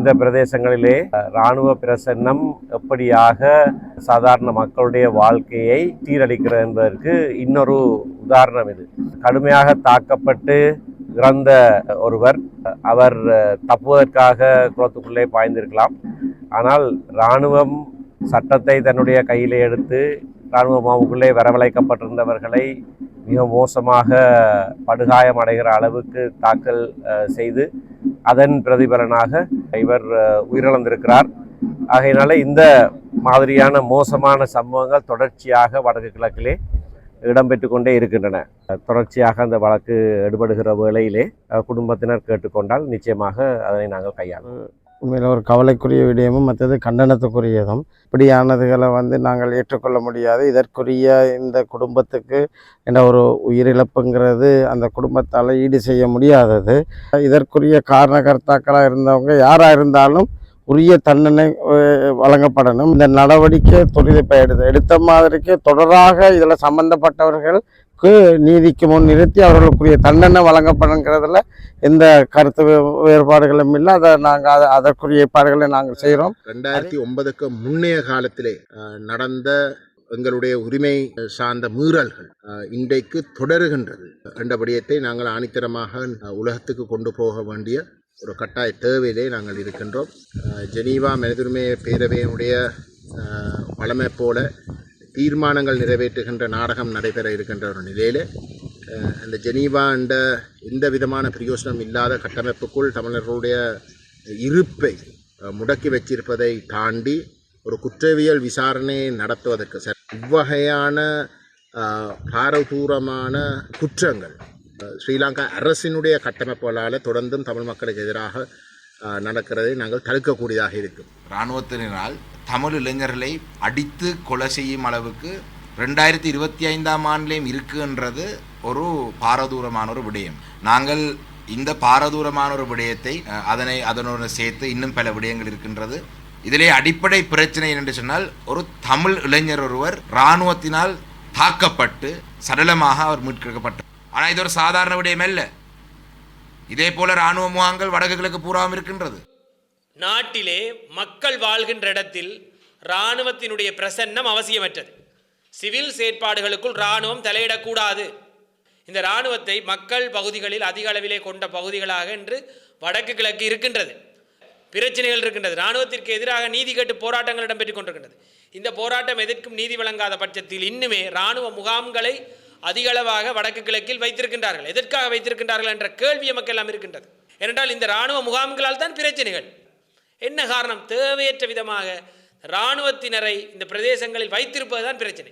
இந்த பிரதேசங்களிலே இராணுவ பிரசன்னம் எப்படியாக சாதாரண மக்களுடைய வாழ்க்கையை சீரழிக்கிறது என்பதற்கு இன்னொரு உதாரணம் இது. கடுமையாக தாக்கப்பட்டு இறந்த ஒருவர் அவர் தப்புவதற்காக குளத்துக்குள்ளே பாய்ந்திருக்கலாம். ஆனால் இராணுவம் சட்டத்தை தன்னுடைய கையில் எடுத்து இராணுவ மாவுக்குள்ளே வரவழைக்கப்பட்டிருந்தவர்களை மிக மோசமாக படுகாயம் அடைகிற அளவுக்கு தாக்கல் செய்து அதன் பிரதிபலனாக இவர் உயிரிழந்திருக்கிறார். ஆகையினால இந்த மாதிரியான மோசமான சம்பவங்கள் தொடர்ச்சியாக வடக்கு கிழக்கிலே இடம்பெற்று கொண்டே இருக்கின்றன. தொடர்ச்சியாக அந்த வழக்கு எடுபடுகிற வேளையிலே குடும்பத்தினர் கேட்டுக்கொண்டால் நிச்சயமாக அதனை நாங்கள் கையாளும் உண்மையில் ஒரு கவலைக்குரிய விடயமும் மற்றது கண்டனத்துக்குரியதும். இப்படியானதுகளை வந்து நாங்கள் ஏற்றுக்கொள்ள முடியாது. இதற்குரிய இந்த குடும்பத்துக்கு என்ற ஒரு உயிரிழப்புங்கிறது அந்த குடும்பத்தால் ஈடு செய்ய முடியாதது. இதற்குரிய காரணகர்த்தாக்களாக இருந்தவங்க யாராக இருந்தாலும் உரிய தண்டனை வழங்கப்படணும். இந்த நடவடிக்கை துரிதப்ப எடுத்து எடுத்த மாதிரிக்கு தொடராக இதில் சம்பந்தப்பட்டவர்களுக்கு நீதிக்கு முன் நிறுத்தி அவர்களுக்குரிய தண்டனை வழங்கப்படுங்கிறதுல எந்த கருத்து வே- வேறுபாடுகளும் இல்லை. அதை நாங்கள் அதை அதற்குரிய ஏற்பாடுகளை நாங்கள் செய்கிறோம் ரெண்டாயிரத்தி ஒன்பதுக்கு முன்னைய காலத்திலே நடந்த எங்களுடைய உரிமை சார்ந்த மீறல்கள் இன்றைக்கு தொடருகின்றது. என்ற விடயத்தை நாங்கள் ஆணித்தரமாக உலகத்துக்கு கொண்டு போக வேண்டிய ஒரு கட்டாய தேவையிலே நாங்கள் இருக்கின்றோம். ஜெனீவா மனிதுரிமை பேரவையினுடைய வளமை வழமை போல தீர்மானங்கள் நிறைவேற்றுகின்ற நாடகம் நடைபெற இருக்கின்ற ஒரு நிலையிலே அந்த ஜெனீவா என்ற எந்த விதமான பிரயோசனம் இல்லாத கட்டமைப்புக்குள் தமிழர்களுடைய இருப்பை முடக்கி வச்சிருப்பதை தாண்டி ஒரு குற்றவியல் விசாரணையை நடத்துவதற்கு சார் இவ்வகையான பாரதூரமான குற்றங்கள் ஸ்ரீலங்கா அரசினுடைய கட்டமைப்புகளால் தொடர்ந்தும் தமிழ் மக்களுக்கு எதிராக நடக்கிறதை நாங்கள் தடுக்கக்கூடியதாக இருக்கும். இராணுவத்தினரால் தமிழ் இளைஞர்களை அடித்து கொலை செய்யும் அளவுக்கு ரெண்டாயிரத்தி இருபத்தி ஐந்தாம் ஆண்டிலையும் இருக்குன்றது ஒரு பாரதூரமான ஒரு விடயம். நாங்கள் இந்த பாரதூரமான ஒரு விடயத்தை அதனை அதனுடன் சேர்த்து இன்னும் பல விடயங்கள் இருக்கின்றது. இதிலே அடிப்படை பிரச்சனை என்று சொன்னால் ஒரு தமிழ் இளைஞர் ஒருவர் இராணுவத்தினால் தாக்கப்பட்டு சடலமாக அவர் மீட்கப்பட்டார். ஆனால் இது ஒரு சாதாரண விடயம் அல்ல. இதே போல இராணுவ முகாங்கள் வடக்கு கிழக்கு பூராவும் இருக்கின்றது. நாட்டிலே மக்கள் வாழ்கின்ற இடத்தில் இராணுவத்தினுடைய பிரசன்னம் அவசியமற்றது. சிவில் செயற்பாடுகளுக்குள் இராணுவம் தலையிடக்கூடாது. இந்த இராணுவத்தை மக்கள் பகுதிகளில் அதிக அளவிலே கொண்ட பகுதிகளாக இன்று வடக்கு கிழக்கு இருக்கின்றது. பிரச்சனைகள் இருக்கின்றது. இராணுவத்திற்கு எதிராக நீதி கேட்டு போராட்டங்கள் இடம்பெற்றுக் கொண்டிருக்கின்றது. இந்த போராட்டம் எதற்கும் நீதி வழங்காத பட்சத்தில் இன்னுமே இராணுவ முகாம்களை அதிகளவாக வடக்கு கிழக்கில் வைத்திருக்கின்றார்கள். எதற்காக வைத்திருக்கின்றார்கள் என்ற கேள்வி எமக்கெல்லாம் இருக்கின்றது. ஏனென்றால் இந்த இராணுவ முகாம்களால் தான் பிரச்சனைகள். என்ன காரணம்? தேவையற்ற விதமாக இராணுவத்தினரை இந்த பிரதேசங்களில் வைத்திருப்பது தான் பிரச்சனை.